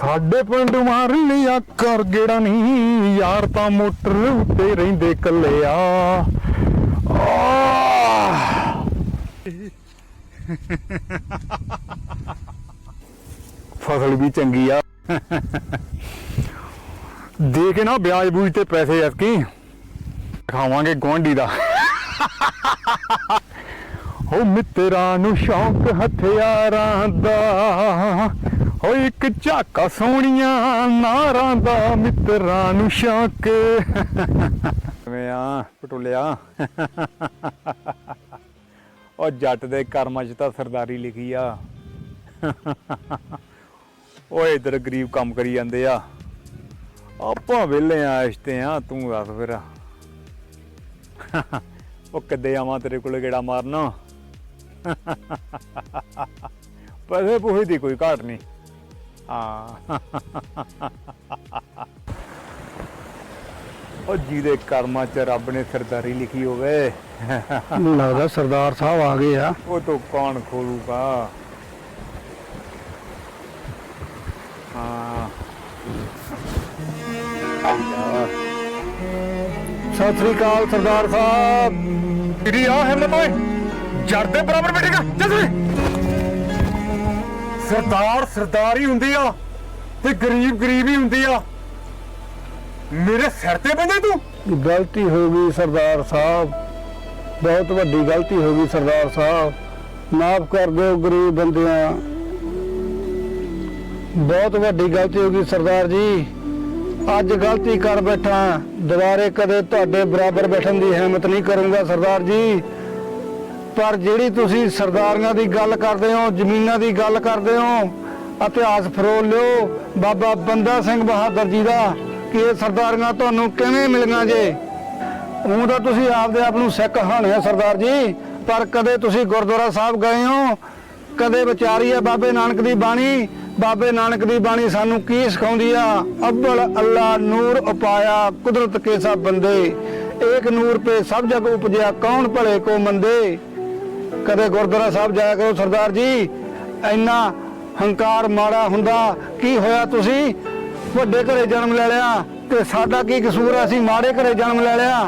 ਸਾਡੇ ਪਿੰਡ ਮਾਰ ਲਿਆ ਕਰ ਗੇੜਾ ਨਹੀਂ, ਯਾਰ ਤਾਂ ਮੋਟਰ ਉੱਤੇ ਰਹਿੰਦੇ ਕੱਲੇ ਆ। ਫਸਲ ਵੀ ਚੰਗੀ ਆ। ਦੇ ਕੇ ਨਾ ਵਿਆਜ ਬੂਜ ਤੇ ਪੈਸੇ ਐਤਕੀ। ਖਾਵਾਂਗੇ ਗੁਆਂਢੀ ਦਾ। ਹੋ ਮਿੱਤਰਾਂ ਨੂੰ ਸ਼ੌਂਕ ਹਥਿਆਰਾਂ ਦਾ। ਹੋ ਇੱਕ ਝਾਕਾ ਸੋਹਣੀਆਂ ਨਾਰਾਂ ਦਾ ਮਿੱਤਰਾਂ ਨੂੰ ਸ਼ੌਂਕ। ਕਿਵੇਂ ਆ ਪਟੋਲਿਆ? ਉਹ ਜੱਟ ਦੇ ਕਰਮਾਂ 'ਚ ਤਾਂ ਸਰਦਾਰੀ ਲਿਖੀ ਆ। ਓਏ ਇਧਰ ਗਰੀਬ ਕੰਮ ਕਰੀ ਜਾਂਦੇ ਆ। ਆਪਾਂ ਵਿਹਲੇ ਆ ਇਸ਼ਤੇ ਆ, ਤੂੰ ਦੱਸ ਫਿਰ। ਉਹ ਕਿੱਦੇ ਆਵਾਂ ਤੇਰੇ ਕੋਲੇ ਗੇੜਾ ਮਾਰਨਾ? ਪੈਸੇ ਪੂਹੇ ਦੀ ਕੋਈ ਘਾਟ ਨਹੀਂ। ਉਹ ਜਿਹਦੇ ਕਰਮਾਂ 'ਚ ਰੱਬ ਨੇ ਸਰਦਾਰੀ ਲਿਖੀ ਹੋਵੇ। ਮੈਨੂੰ ਲੱਗਦਾ ਸਰਦਾਰ ਸਾਹਿਬ ਆ ਗਏ ਆ। ਉਹ ਤੋਂ ਕੌਣ ਖੋਲੂਗਾ? ਹਾਂ। ਸਤਿ ਸ੍ਰੀ ਅਕਾਲ ਸਰਦਾਰ ਸਾਹਿਬ। ਤੇਰੀ ਆ ਹਿੰਮਤ ਓਏ। ਜੜ ਦੇ ਬਰਾਬਰ ਬੈਠੇਗਾ। ਚੱਲ ਵੇ ਸਰਦਾਰ ਸਰਦਾਰ ਹੀ ਹੁੰਦੀ ਆ ਤੇ ਗਰੀਬ ਗਰੀਬ ਹੀ ਹੁੰਦੀ ਆ। ਮੇਰੇ ਸਿਰ ਤੇ ਬੰਦੇ ਤੂੰ। ਗਲਤੀ ਹੋ ਗਈ ਸਰਦਾਰ ਸਾਹਿਬ। ਬਹੁਤ ਵੱਡੀ ਗਲਤੀ ਹੋ ਗਈ ਸਰਦਾਰ ਸਾਹਿਬ। ਮਾਫ ਕਰ ਦਿਓ ਗਰੀਬ ਬੰਦਿਆਂ। ਬਹੁਤ ਵੱਡੀ ਗਲਤੀ ਹੋ ਗਈ ਸਰਦਾਰ ਜੀ। ਅੱਜ ਗਲਤੀ ਕਰ ਬੈਠਾ। ਦੁਬਾਰੇ ਕਦੇ ਤੁਹਾਡੇ ਬਰਾਬਰ ਬੈਠਣ ਦੀ ਹਿੰਮਤ ਨਹੀਂ ਕਰੂੰਗਾ ਸਰਦਾਰ ਜੀ। ਪਰ ਜਿਹੜੀ ਤੁਸੀਂ ਸਰਦਾਰੀਆਂ ਦੀ ਗੱਲ ਕਰਦੇ ਹੋ, ਜ਼ਮੀਨਾਂ ਦੀ ਗੱਲ ਕਰਦੇ ਹੋ, ਇਤਿਹਾਸ ਫਰੋਲ ਲਿਓ। ਬਾਬਾ ਬੰਦਾ ਸਿੰਘ ਬਹਾਦਰ ਜੀ ਦਾ ਕਿ ਇਹ ਸਰਦਾਰੀਆਂ ਤੁਹਾਨੂੰ ਕਿਵੇਂ ਮਿਲੀਆਂ ਜੇ? ਉਹ ਤਾਂ ਤੁਸੀਂ ਆਪਦੇ ਆਪ ਨੂੰ ਸਿੱਖ ਹਾਣਿਆ ਸਰਦਾਰ ਜੀ, ਪਰ ਕਦੇ ਤੁਸੀਂ ਗੁਰਦੁਆਰਾ ਸਾਹਿਬ ਗਏ ਹੋ, ਕਦੇ ਵਿਚਾਰੀ ਹੈ ਬਾਬੇ ਨਾਨਕ ਦੀ ਬਾਣੀ। ਬਾਬੇ ਨਾਨਕ ਦੀ ਬਾਣੀ ਸਾਨੂੰ ਕੀ ਸਿਖਾਉਂਦੀ ਆ? ਅਬਲ ਅੱਲਾ ਨੂਰ ਉਪਾਇਆ ਕੁਦਰਤ ਕੇ ਸਭ ਬੰਦੇ। ਏਕ ਨੂਰ ਪੇ ਸਭ ਜਗ ਉਪਜਿਆ, ਕੌਣ ਭਲੇ ਕੋ ਮੰਦੇ? ਕਦੇ ਗੁਰਦੁਆਰਾ ਸਾਹਿਬ ਜਾਇਆ ਕਰੋ ਸਰਦਾਰ ਜੀ। ਇੰਨਾ ਹੰਕਾਰ ਮਾੜਾ ਹੁੰਦਾ, ਕੀ ਹੋਇਆ ਤੁਸੀਂ? ਵੱਡੇ ਘਰੇ ਜਨਮ ਲੈ ਲਿਆ ਤੇ ਸਾਡਾ ਕੀ ਕਸੂਰ ਹੈ ਅਸੀਂ ਮਾੜੇ ਘਰੇ ਜਨਮ ਲੈ ਲਿਆ?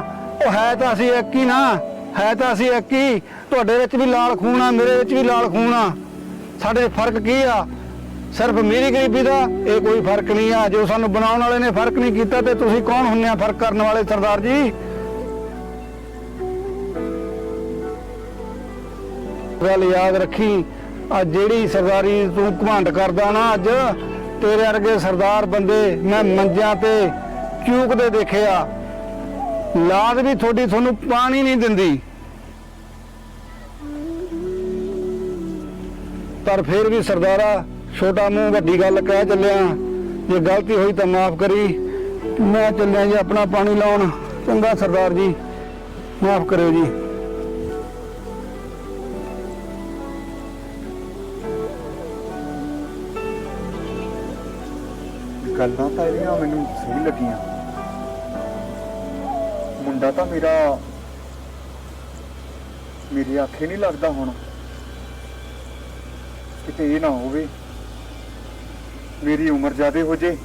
ਉਹ ਹੈ ਤਾਂ ਅਸੀਂ ਇੱਕ ਹੀ ਨਾ, ਹੈ ਤਾਂ ਅਸੀਂ ਇੱਕ ਹੀ। ਤੁਹਾਡੇ ਵਿੱਚ ਵੀ ਲਾਲ ਖੂਨ ਆ, ਮੇਰੇ ਵਿੱਚ ਵੀ ਲਾਲ ਖੂਨ ਆ। ਸਾਡੇ ਫ਼ਰਕ ਕੀ ਆ? ਸਿਰਫ ਮੇਰੀ ਗਰੀਬੀ ਦਾ ਇਹ ਕੋਈ ਫ਼ਰਕ ਨਹੀਂ ਆ। ਜੋ ਸਾਨੂੰ ਬਣਾਉਣ ਵਾਲੇ ਨੇ ਫ਼ਰਕ ਨਹੀਂ ਕੀਤਾ ਤੇ ਤੁਸੀਂ ਕੌਣ ਹੁੰਨੇ ਆ ਫ਼ਰਕ ਕਰਨ ਵਾਲੇ ਸਰਦਾਰ ਜੀ? ਗੱਲ ਯਾਦ ਰੱਖੀ। ਆ ਜਿਹੜੀ ਸਰਦਾਰੀ ਤੂੰ ਘਮੰਡ ਕਰਦਾ ਨਾ ਅੱਜ, ਤੇਰੇ ਵਰਗੇ ਸਰਦਾਰ ਬੰਦੇ ਮੈਂ ਮੰਜਿਆਂ ਤੇ ਚੂਕਦੇ ਦੇਖਿਆ। ਲਾਦ ਵੀ ਤੁਹਾਡੀ ਤੁਹਾਨੂੰ ਪਾਣੀ ਨਹੀਂ ਦਿੰਦੀ। ਪਰ ਫਿਰ ਵੀ ਸਰਦਾਰਾ, ਛੋਟਾ ਮੂੰਹ ਵੱਡੀ ਗੱਲ ਕਹਿ ਚੱਲਿਆ। ਜੇ ਗਲਤੀ ਹੋਈ ਤਾਂ ਮਾਫ ਕਰੀ। ਮੈਂ ਚੱਲਿਆ ਜੀ ਆਪਣਾ ਪਾਣੀ ਲਾਉਣ। ਚੰਗਾ ਸਰਦਾਰ ਜੀ, ਮਾਫ ਕਰਿਓ ਜੀ। ਗੱਲਾਂ ਤਾਂ ਇਹਦੀਆਂ ਮੈਨੂੰ ਸਹੀ ਲੱਗੀਆਂ। ਮੁੰਡਾ ਤਾਂ ਮੇਰਾ ਮੇਰੇ ਆਖੇ ਨਹੀਂ ਲੱਗਦਾ ਹੁਣ। ਕਿਤੇ ਇਹ ਨਾ ਹੋਵੇ। ਮੇਰੀ ਉਮਰ ਜ਼ਿਆਦੇ ਹੋ ਜੇ।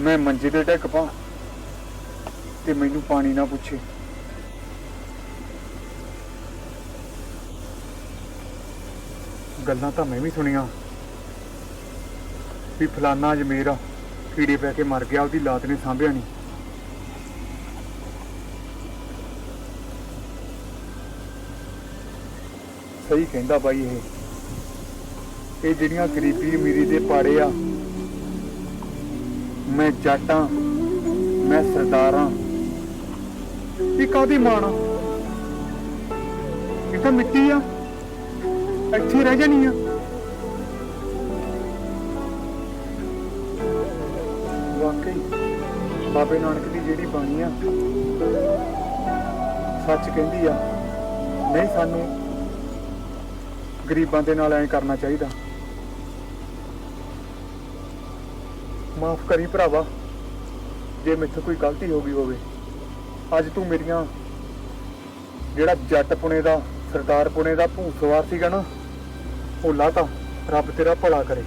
ਮੈਂ ਮੰਜੇ ਤੇ ਟਿਕ ਪਾਂ ਤੇ ਮੈਨੂੰ ਪਾਣੀ ਨਾ ਪੁੱਛੇ। ਗੱਲਾਂ ਤਾਂ ਮੈਂ ਵੀ ਸੁਣੀਆਂ। ਵੀ ਫਲਾਨਾ ਅਜਮੇਰ ਆ। ਕੀੜੇ ਪੈ ਕੇ ਮਰ ਗਿਆ, ਉਹਦੀ ਲਾਤ ਨੇ ਸਾਂਭਿਆ ਨਹੀਂ ਸਹੀ ਕਹਿੰਦਾ ਬਾਈ ਇਹ। ਇਹ ਜਿਹੜੀਆਂ ਗਰੀਬੀ ਅਮੀਰੀ ਦੇ ਪਾੜੇ ਆ, ਮੈਂ ਜਾਟਾਂ, ਮੈਂ ਸਰਦਾਰਾਂ। ਇਹ ਕਾਦੀ ਮਾਣ ਆ? ਇਹ ਤਾਂ ਮਿੱਟੀ ਆ। ਇੱਥੇ ਰਹਿ ਜਾਣੀ ਆ। ਬਾਬੇ ਨਾਨਕ ਦੀ ਜਿਹੜੀ ਬਾਣੀ ਆ, ਸੱਚ ਕਹਿੰਦੀ ਆ, ਨਹੀਂ ਸਾਨੂੰ ਗਰੀਬਾਂ ਦੇ ਨਾਲ ਐਂ ਕਰਨਾ ਚਾਹੀਦਾ। ਮਾਫ ਕਰੀ ਭਰਾਵਾ, ਜੇ ਮੈਥੋਂ ਕੋਈ ਗਲਤੀ ਹੋ ਗਈ ਹੋਵੇ। ਅੱਜ ਤੂੰ ਮੇਰੀਆਂ ਜਿਹੜਾ ਜੱਟ ਪੁਣੇ ਦਾ, ਸਰਦਾਰ ਪੁਣੇ ਦਾ ਭੂਸਵਾਰ ਸੀਗਾ ਨਾ, ਉਹ ਲਾਤਾ, ਰੱਬ ਤੇਰਾ ਭਲਾ ਕਰੇ।